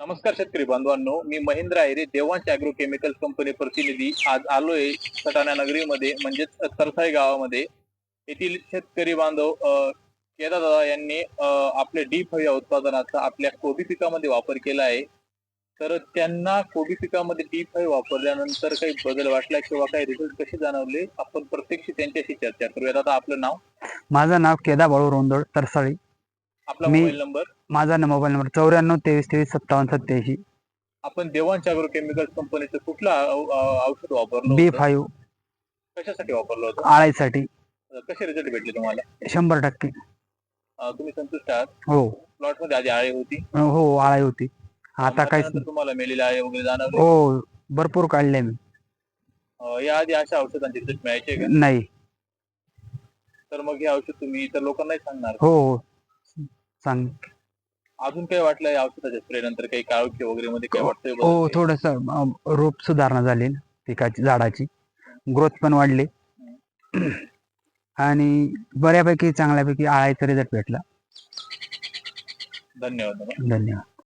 नमस्कार शेतकरी बांधवांनो मी Mahendra Ayre Devansh agro chemical company प्रतिनिधी. आज आलोय सटाणा नगरीमध्ये म्हणजेच तरसाई गावामध्ये. येथील शेतकरी बांधव दादा यांनी आपल्या डीप या उत्पादनाचा आपल्या कोबी पिकामध्ये वापर केला आहे. तर त्यांना कोबी पिकामध्ये डीप फाईव्ह वापरल्यानंतर काही बदल वाटला किंवा काही रिझल्ट कसे जाणवले आपण प्रत्यक्ष त्यांच्याशी चर्चा करूयात. आता आपलं नाव? माझं नाव केदा बाळू रोंदोड तरसाळी. आपला मोबाईल नंबर? माझा न- मोबाईल नंबर चौऱ्याण्णव तेवीस तेवीस सत्तावन्न सत्याऐंशी. आपण देवांश अॅग्रो केमिकल कंपनीचं कुठलं औ- औ- औषध वापरलं बी होतं? फाईव्ह. कशासाठी वापरलं होतं? आळाईसाठी. कसे रिझल्ट भेटले तुम्हाला? शंभर टक्के. अं, तुम्ही संतुष्ट आहात? हो. प्लॉटमध्ये आधी आळे होती. हो आळाई होती. आता काहीच त्यानंतर तुम्हाला मेलेले आळे वगैरे जाणवले? हो भरपूर काढले मी. अं, या आधी अशा औषधांचे रिझल्ट मिळायचे का? नाही. तर मग हे औषध तुम्ही इतर लोकांनाही सांगणार हो हो. सांग. अजून काय वाटलं या औषधाच्या स्प्रे नंतर काही काळोखी वगैरे मध्ये काय वाटतंय बदल? हो थोडस रोप सुधारणा झाली पिकाची झाडाची. ग्रोथ पण वाढली. आणि बऱ्यापैकी चांगल्यापैकी आळाईचा रिझल्ट भेटला. धन्यवाद. धन्यवाद.